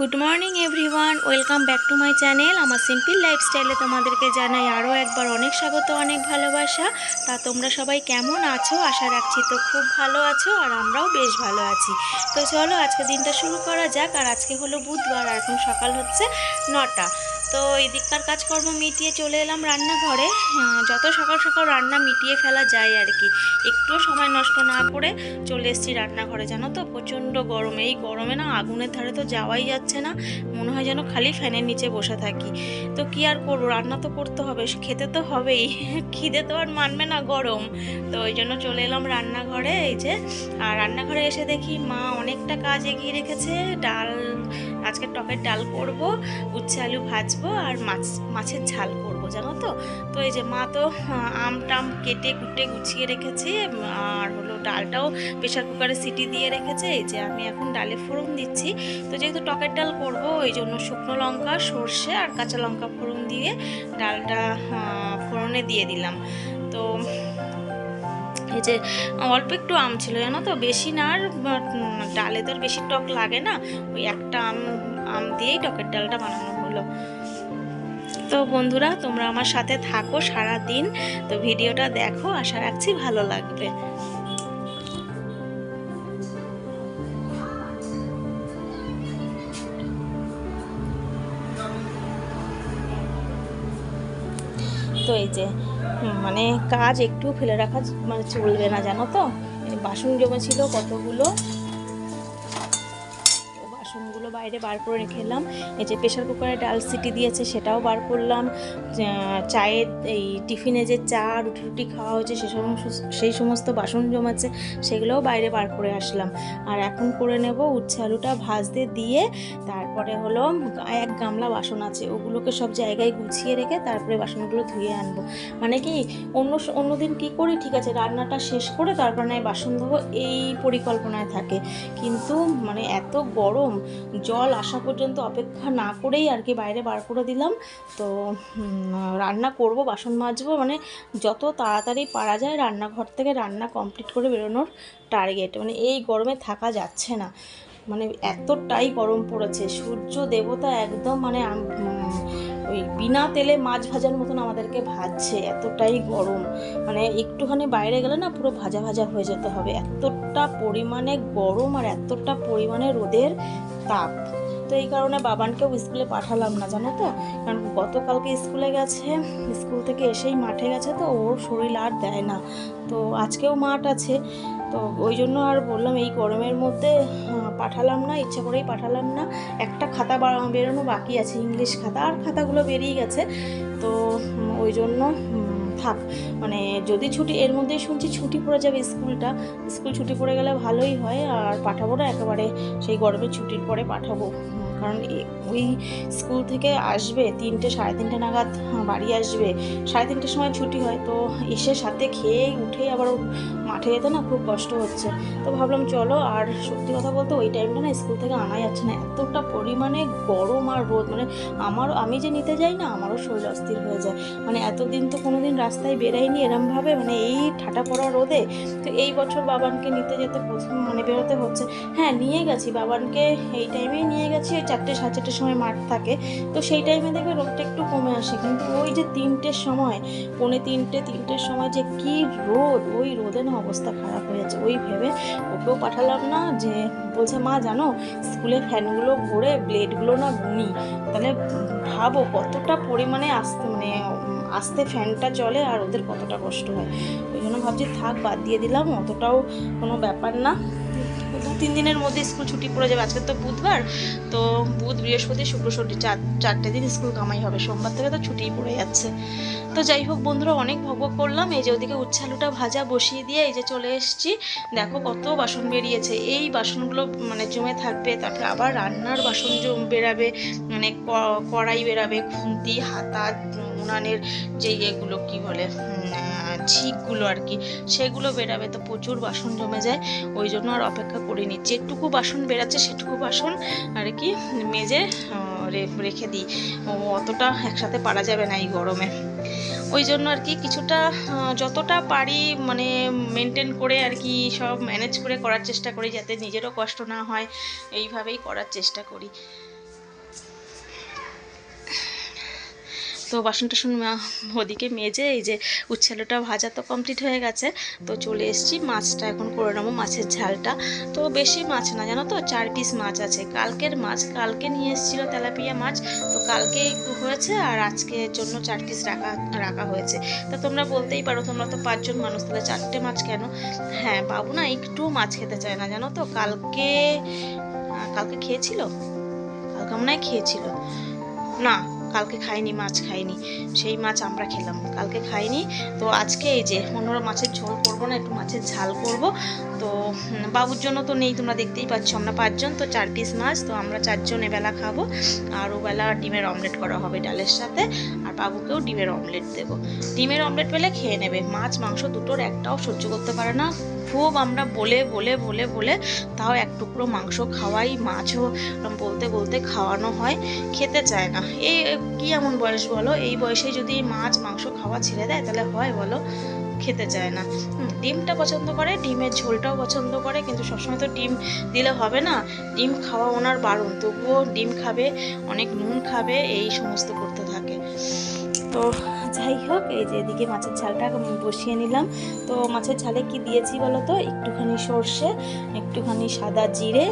Good morning everyone welcome back to my channel আমার simple লাইফস্টাইলে তোমাদেরকে জানাই আরও একবার অনেক স্বাগত, অনেক ভালোবাসা। তা তোমরা সবাই কেমন আছো? আশা রাখছি তো খুব ভালো আছো আর আমরাও বেশ ভালো আছি। তো চলো আজকে দিনটা শুরু করা যাক। আর আজকে হলো বুধবার, আর এখন সকাল হচ্ছে নটা। তো এদিককার কাজকর্ম মিটিয়ে চলে এলাম রান্নাঘরে। যত সকাল সকাল রান্না মিটিয়ে ফেলা যায় আর কি। একটুও সময় নষ্ট না করে চলে এসেছি রান্নাঘরে, জানো তো? প্রচণ্ড গরম। এই গরমে না আগুনের ধারে তো যাওয়াই যাচ্ছে না। মনে হয় যেন খালি ফ্যানের নিচে বসে থাকি। তো কি আর করব? রান্না তো করতে হবে খেতে তো হবেই। খিদে তো আর মানবে না গরম। তো ওই জন্য চলে এলাম রান্নাঘরে, এই যে। আর রান্নাঘরে এসে দেখি মা অনেকটা কাজ এগিয়ে রেখেছে। ডাল আজকে টকের ডাল করব, উচ্ছে আলু ভাজবো আর মাছ, মাছের ঝাল করব, জানো তো? তো এই যে মা তো আম টাম কেটে কুটে গুছিয়ে রেখেছে, আর হলো ডালটাও প্রেশার কুকারে সিটি দিয়ে রেখেছে, এই যে আমি এখন ডালে ফোড়ন দিচ্ছি। তো যেহেতু টকের ডাল করব, ওই জন্য শুকনো লঙ্কা, সর্ষে আর কাঁচা লঙ্কা ফোড়ন দিয়ে ডালটা ফোড়নে দিয়ে দিলাম। তো যে অল্প একটু আম ছিল, জানো তো? বেশি না আর ডালে তো বেশি টক লাগে না। ওই একটা আম আম দিয়েই টকের ডালটা বানানো হলো। তো বন্ধুরা, তোমরা আমার সাথে থাকো সারা দিন তো ভিডিওটা দেখো, আশা রাখছি ভালো লাগবে। তো এই যে মানে কাজ একটু ফেলে রাখা মানে চলবে না জানো তো? বাসন জমেছিল কতগুলো? বাইরে বার করে রেখে এলাম। এই যে প্রেশার কুকারে ডাল সিটি দিয়েছে সেটাও বার করলাম। চায়ের এই টিফিনে যে চা, রুটি রুটি খাওয়া হয়েছে সে সমস্ত, সেই সমস্ত বাসন জমাচ্ছে, সেগুলোও বাইরে বার করে আসলাম। আর এখন করে নেব উচ্ছে আলুটা ভাজতে দিয়ে, তারপরে হলো এক গামলা বাসন আছে, ওগুলোকে সব জায়গায় গুছিয়ে রেখে তারপরে বাসনগুলো ধুয়ে আনব। মানে কি, অন্য অন্যদিন কি করি? ঠিক আছে, রান্নাটা শেষ করে তারপর নয় বাসন ধোবো, এই পরিকল্পনায় থাকে। কিন্তু মানে এত গরম জল আসা পর্যন্ত অপেক্ষা না করেই আর কি বাইরে বার করে দিলাম। তো রান্না করব বাসন মাজবো মানে যত তাড়াতাড়ি পারা যায় রান্নাঘর থেকে রান্না কমপ্লিট করে বেরোনোর টার্গেট মানে এই গরমে থাকা যাচ্ছে না। মানে এতটাই গরম পড়েছে সূর্য দেবতা একদম মানে উম, ওই বিনা তেলে মাছ ভাজার মতন আমাদেরকে ভাজছে, এতটাই গরম। মানে একটুখানি বাইরে গেলে না পুরো ভাজা ভাজা হয়ে যেতে হবে। এতটা পরিমাণে গরম আর এতটা পরিমাণে রোদের তাপ। তো এই কারণে বাবানকেও স্কুলে পাঠালাম না, জানো তো? কারণ গতকালকে স্কুলে গেছে, স্কুল থেকে এসেই মাঠে গেছে তো, ওর শরীর আর দেয় না। তো আজকেও মাঠ আছে। তো ওই জন্য আর বললাম, এই গরমের মধ্যে পাঠালাম না, ইচ্ছা করেই পাঠালাম না। একটা খাতা বেরোনো বাকি আছে, ইংলিশ খাতা, আর খাতাগুলো বেরিয়ে গেছে। তো ওই জন্য থাক। মানে যদি ছুটি, এর মধ্যেই শুনছি ছুটি পড়ে যাবে স্কুলটা। স্কুল ছুটি পড়ে গেলে ভালোই হয়, আর পাঠাবো না একেবারে। সেই গরমের ছুটির পরে পাঠাবো। কারণ ওই স্কুল থেকে আসবে তিনটে, সাড়ে তিনটে নাগাদ বাড়ি আসবে। সাড়ে তিনটের সময় ছুটি হয়, তো এসে সাথে খেয়ে উঠে আবার মাঠে যেতে না খুব কষ্ট হচ্ছে। তো ভাবলাম চলো, আর সত্যি কথা বলতে ওই টাইমটা না স্কুল থেকে আনা যাচ্ছে না। এতটা পরিমাণে গরম আর রোদ মানে আমারও আমি যে নিতে যাই না, আমারও শরীর অস্থির হয়ে যায়। মানে এতদিন তো কোনোদিন রাস্তায় বেরাইনি এরমভাবে মানে এই ঠাটা পড়া রোদে, তো এই বছর বাবানকে নিতে যেতে মানে বেরোতে হচ্ছে। হ্যাঁ নিয়ে গেছি, বাবানকে এই টাইমেই নিয়ে গেছি চারটে সাড়ে চারটের সময় মাঠ থাকে। তো সেই টাইমে দেখবে রোদটা একটু কমে আসে। কিন্তু ওই যে তিনটের সময়, পৌনে তিনটে, তিনটের সময় যে কি রোদ, ওই রোদে না অবস্থা খারাপ হয়ে যাচ্ছে। ওই ভেবে ওকেও পাঠালাম না যে, বলছে, মা, জানো স্কুলে ফ্যানগুলো ঘুরে ব্লেডগুলো না গুনি। তাহলে ভাবো কতটা পরিমাণে আসতে মানে আস্তে ফ্যানটা চলে আর ওদের কতটা কষ্ট হয়। ওই জন্য ভাবছি, থাক, বাদ দিয়ে দিলাম, অতটাও কোনো ব্যাপার না। তিন দিনের মধ্যে স্কুল ছুটি পড়ে যাবে। আজকে তো বুধবার, তো বুধ, বৃহস্পতি, শুক্র, শনি চার, চারটে দিন স্কুল কামাই হবে। সোমবার থেকে তো ছুটিই পড়ে যাচ্ছে। তো যাই হোক বন্ধুরা, অনেক ভোগ করলাম। এই যে ওদিকে উচ্ছে আলুটা ভাজা বসিয়ে দিয়ে এই যে চলে এসেছি। দেখো কত বাসন বেরিয়েছে। এই বাসনগুলো মানে জমে থাকবে, তারপরে আবার রান্নার বাসন জম বেরাবে মানে কড়াই বেরাবে, খুন্তি, হাতা, উনানের যে ইয়েগুলো কি বলে ঝিকগুলো আর কি, সেগুলো বেরাবে তো প্রচুর বাসন জমে যায়, ওই জন্য আর অপেক্ষা করিনি যেটুকু বাসন বেরাচ্ছে, সেটুকু বাসন আর কি মেজে রেখে দিই। অতটা একসাথে পারা যাবে না এই গরমে। ওই জন্য আর কি কিছুটা যতটা পারি মানে মেনটেন করে আর কি সব ম্যানেজ করে করার চেষ্টা করি, যাতে নিজেরও কষ্ট না হয়, এইভাবেই করার চেষ্টা করি। তো বাসন টাসন ওদিকে মেজে এই যে উচ্ছেলোটা ভাজা তো কমপ্লিট হয়ে গেছে। তো চলে এসেছি, মাছটা এখন করে নেব, মাছের ঝালটা। তো বেশি মাছ না, জানো তো? চার পিস মাছ আছে। কালকের মাছ, কালকে নিয়ে এসেছিল তেলাপিয়া মাছ। তো কালকে হয়েছে আর আজকের জন্য চার পিস রাখা রাখা হয়েছে। তা তোমরা বলতেই পারো, তোমরা তো পাঁচজন মানুষ, তাহলে চারটে মাছ কেন? হ্যাঁ বাবু না একটু মাছ খেতে চায় না, জানো তো? কালকে কালকে খেয়েছিল? কালকে মনে হয় খেয়েছিল। না কালকে খাইনি, মাছ খাইনি। সেই মাছ আমরা খেলাম, কালকে খাইনি। তো আজকে এই যে অন্যরা মাছের ঝোল করব না, একটু মাছের ঝাল করব। তো বাবুর জন্য তো নেই, তোমরা দেখতেই পাচ্ছ আমরা পাঁচজন, তো চার পিস মাছ, তো আমরা চারজন এবেলা খাব। আর ওবেলা ডিমের অমলেট করা হবে ডালের সাথে। বাবুকেও ডিমের অমলেট দেবো। ডিমের অমলেট পেলে খেয়ে নেবে। মাছ, মাংস দুটোর একটাও সহ্য করতে পারে না। খুব আমরা বলে বলে বলে বলে তাও এক টুকরো মাংস খাওয়াই, মাছও বলতে বলতে খাওয়ানো হয়। খেতে চায় না। এই কি এমন বয়স বলো? এই বয়সে যদি মাছ, মাংস খাওয়া ছেড়ে দেয় তাহলে হয় বলো? খেতে চায় না। ডিমটা পছন্দ করে, ডিমের ঝোলটাও পছন্দ করে, কিন্তু সবসময় তো ডিম দিলে হবে না। ডিম খাওয়া ওনার বারণ, তবুও ডিম খাবে, অনেক নুন খাবে, এই সমস্ত করতে থাকে। তো যাই হোক, এই যে এদিকে মাছের ঝালটা বসিয়ে নিলাম। তো মাছের ঝালে কি দিয়েছি বলো তো? একটুখানি সর্ষে, একটুখানি সাদা জিরে,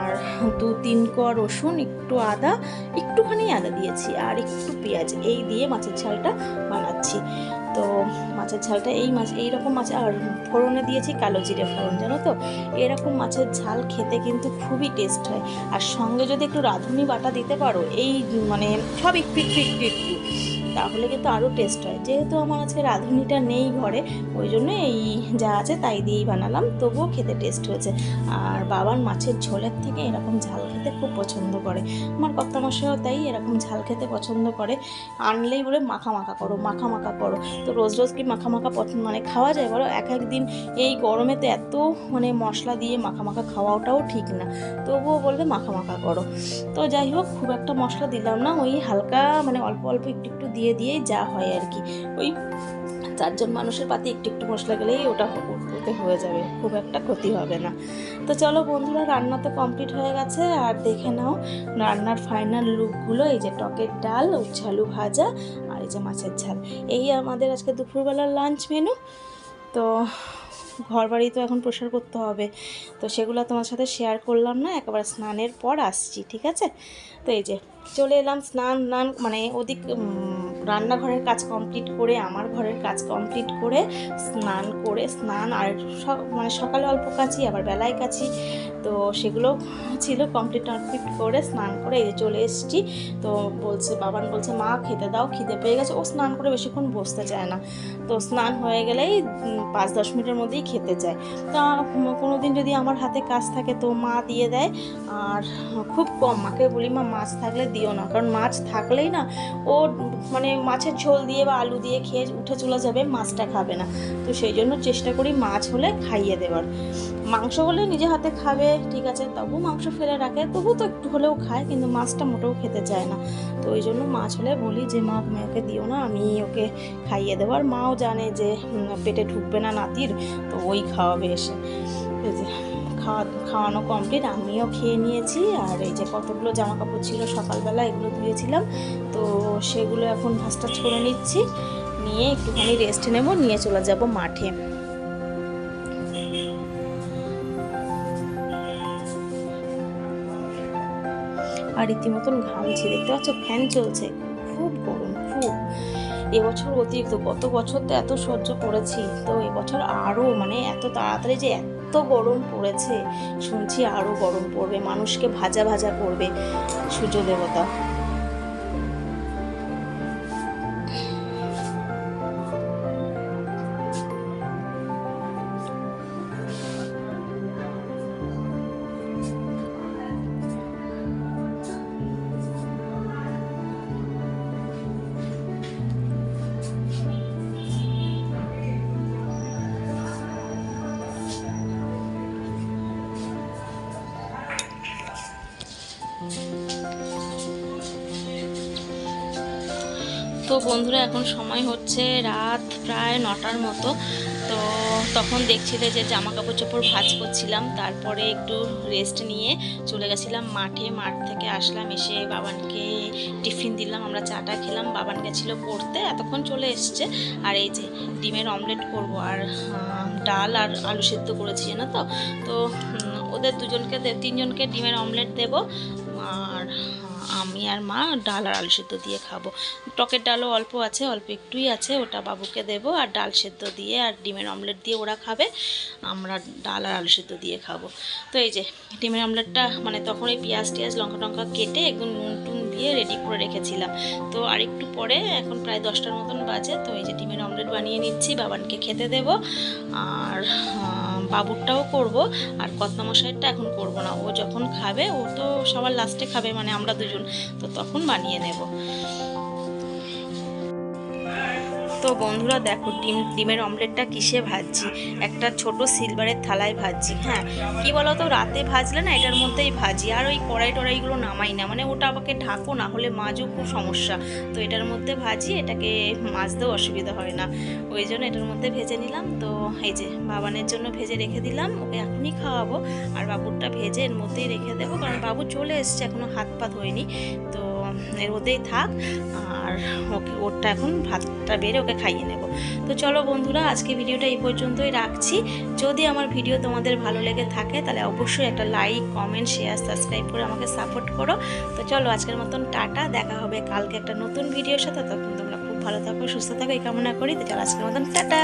আর দু তিন কোয়া রসুন, একটু আদা, একটুখানি আদা দিয়েছি, আর একটু পেঁয়াজ। এই দিয়ে মাছের ঝালটা বানাচ্ছি। তো মাছের ঝালটা এই মাছ এইরকম মাছ, আর ফোড়নে দিয়েছি কালো জিরে ফোড়ন, জানো তো? এরকম মাছের ঝাল খেতে কিন্তু খুবই টেস্ট হয়। আর সঙ্গে যদি একটু রাঁধুনি বাটা দিতে পারো, এই মানে সব একটু একটু একটু। তাহলে কিন্তু আরও টেস্ট হয়। যেহেতু আমার আজকে রাঁধুনিটা নেই ঘরে, ওই জন্য এই যা আছে তাই দিয়েই বানালাম, তবুও খেতে টেস্ট হয়েছে। আর বাবার মাছের ঝোলের থেকে এরকম ঝাল খেতে খুব পছন্দ করে। আমার কর্তা মশাইও তাই এরকম ঝাল খেতে পছন্দ করে। আনলেই বলে মাখা মাখা করো, মাখা মাখা করো। তো রোজ রোজ কি মাখা মাখা পছন্দ মানে খাওয়া যায় বলো? এক এক দিন এই গরমে তো এত মানে মশলা দিয়ে মাখা মাখা খাওয়াটাও ঠিক না। তবুও বলবে মাখা মাখা করো। তো যাই হোক, খুব একটা মশলা দিলাম না, ওই হালকা মানে অল্প অল্প একটু একটু দিয়ে দিয়েই যা হয় আর কি। ওই চারজন মানুষের পাতে একটু একটু মশলা গেলেই ওটা ওতে হয়ে যাবে, খুব একটা ক্ষতি হবে না। তো চলো বন্ধুরা, রান্না তো কমপ্লিট হয়ে গেছে। আর দেখে নাও রান্নার ফাইনাল লুকগুলো এই যে টকের ডাল, উচ্ছালু ভাজা আর এই যে মাছের ঝাল। এই আমাদের আজকে দুপুরবেলার লাঞ্চ মেনু তো ঘর বাড়ি তো এখন প্রসার করতে হবে। তো সেগুলো তোমার সাথে শেয়ার করলাম না, একেবারে স্নানের পর আসছি, ঠিক আছে? তো এই যে চলে এলাম স্নান নান মানে ওদিক রান্নাঘরের কাজ কমপ্লিট করে, আমার ঘরের কাজ কমপ্লিট করে, স্নান করে, স্নান আর মানে সকালে অল্প কাছি আবার বেলায় কাছি তো সেগুলো ছিল কমপ্লিট কমপ্লিট করে স্নান করে এই যে চলে এসেছি। তো বলছে, বাবান বলছে, মা, খেতে দাও, খিদে পেয়ে গেছে। ও স্নান করে বেশিক্ষণ বসতে চায় না। তো স্নান হয়ে গেলেই পাঁচ দশ মিনিটের মধ্যেই খেতে চায়। তা কোনো দিন যদি আমার হাতে কাজ থাকে তো মা দিয়ে দেয়। আর খুব কম মাকে বলি, মা, মাছ থাকলে দিও না। কারণ মাছ থাকলেই না, ও মানে মাছের ঝোল দিয়ে বা আলু দিয়ে খেয়ে উঠে চলে যাবে, মাছটা খাবে না। তো সেই জন্য চেষ্টা করি মাছ হলে খাইয়ে দেওয়ার। মাংস হলে নিজে হাতে খাবে ঠিক আছে? তবু মাংস ফেলে রাখে, তবু তো একটু হলেও খায়, কিন্তু মাছটা মোটেও খেতে চায় না। তো ওই জন্য মাছ হলে বলি যে, মা, তুমি ওকে দিও না, আমি ওকে খাইয়ে দেবো। আর মাও জানে যে পেটে ঢুকবে না নাতির, তো ওই খাওয়াবে এসে খাওয়া, খাওয়ানো কমপ্লিট আমিও খেয়ে নিয়েছি। আর এই যে কতগুলো জামা কাপড় ছিল সকালবেলা, এগুলো ধুয়েছিলাম। তো সেগুলো এখন ভাস টাচ করে নিচ্ছি। নিয়ে একটুখানি রেস্ট নেব, নিয়ে চলে যাব মাঠে। আর রীতিমতন ঘামছি। দেখতে পাচ্ছ ফ্যান চলছে। খুব গরম, খুব। এবছর অতিরিক্ত, গত বছর তো এত সহ্য করেছি। তো এবছর আরও মানে এত তাড়াতাড়ি যে এত গরম পড়েছে। শুনছি আরও গরম পড়বে, মানুষকে ভাজা ভাজা করবে সূর্য দেবতা। তো বন্ধুরা, এখন সময় হচ্ছে রাত প্রায় নটার মতো। তো তখন দেখছিলে যে জামা কাপড় চোপড় ভাজ করছিলাম, তারপরে একটু রেস্ট নিয়ে চলে গেছিলাম মাঠে। মাঠ থেকে আসলাম, এসে বাবানকে টিফিন দিলাম, আমরা চাটা খেলাম। বাবান গেছিল পড়তে, এতক্ষণ চলে এসছে। আর এই যে ডিমের অমলেট করব আর ডাল আর আলু সেদ্ধ করেছি না তো? তো ওদের দুজনকে তিনজনকে ডিমের অমলেট দেব। আমি আর মা ডাল আর আলু সেদ্ধ দিয়ে খাব। টকের ডালও অল্প আছে, অল্প একটুই আছে, ওটা বাবুকে দেব আর ডাল সেদ্ধ দিয়ে আর ডিমের অমলেট দিয়ে ওরা খাবে। আমরা ডাল আর আলু সেদ্ধ দিয়ে খাব। তো এই যে, ডিমের অমলেটটা মানে তখন এই পেঁয়াজ টিয়াজ, লঙ্কা টঙ্কা কেটে একদম নুন টুন দিয়ে রেডি করে রেখেছিলাম। তো আর একটু পরে এখন প্রায় দশটার মতন বাজে, তো এই যে ডিমের অমলেট বানিয়ে নিচ্ছি, বাবানকে খেতে দেব। আর বাবুরটাও করব, আর কত্তামশাইয়েরটা এখন করব না। ও যখন খাবে, ও তো সবার লাস্টে খাবে মানে আমরা দুজন। তো তখন বানিয়ে নেব। তো বন্ধুরা দেখো, ডিম, ডিমের অমলেটটা কিসে ভাজছি? একটা ছোট সিলভারের থালায় ভাজছি হ্যাঁ? কি বলো তো রাতে ভাজলে না এটার মধ্যেই ভাজি, আর ওই কড়াই টড়াইগুলো নামাই না মানে ওটা আমাকে ঢাকো, না হলে মাজও খুব সমস্যা। তো এটার মধ্যে ভাজি, এটাকে মাজতেও অসুবিধা হয় না। ওই জন্য এটার মধ্যে ভেজে নিলাম। তো এই যে বাবানের জন্য ভেজে রেখে দিলাম, ওকে এখনই খাওয়াবো। আর বাবুরটা ভেজে এর মধ্যেই রেখে দেবো, কারণ বাবু চলে এসছে এখনও হাত পাত হয়নি তো এর মধ্যেই থাক, আর ওকে, ওরটা এখন ভাতটা বেড়ে ওকে খাইয়ে নেব। তো চলো বন্ধুরা, আজকে ভিডিওটা এই পর্যন্তই রাখছি। যদি আমার ভিডিও তোমাদের ভালো লেগে থাকে, তাহলে অবশ্যই একটা লাইক, কমেন্ট, শেয়ার, সাবস্ক্রাইব করে আমাকে সাপোর্ট করো। তো চলো আজকের মতন টাটা, দেখা হবে কালকে একটা নতুন ভিডিওর সাথে। তখন তোমরা খুব ভালো থাকো, সুস্থ থাকো, এই কামনা করি। তো চলো আজকের মতন, টাটা!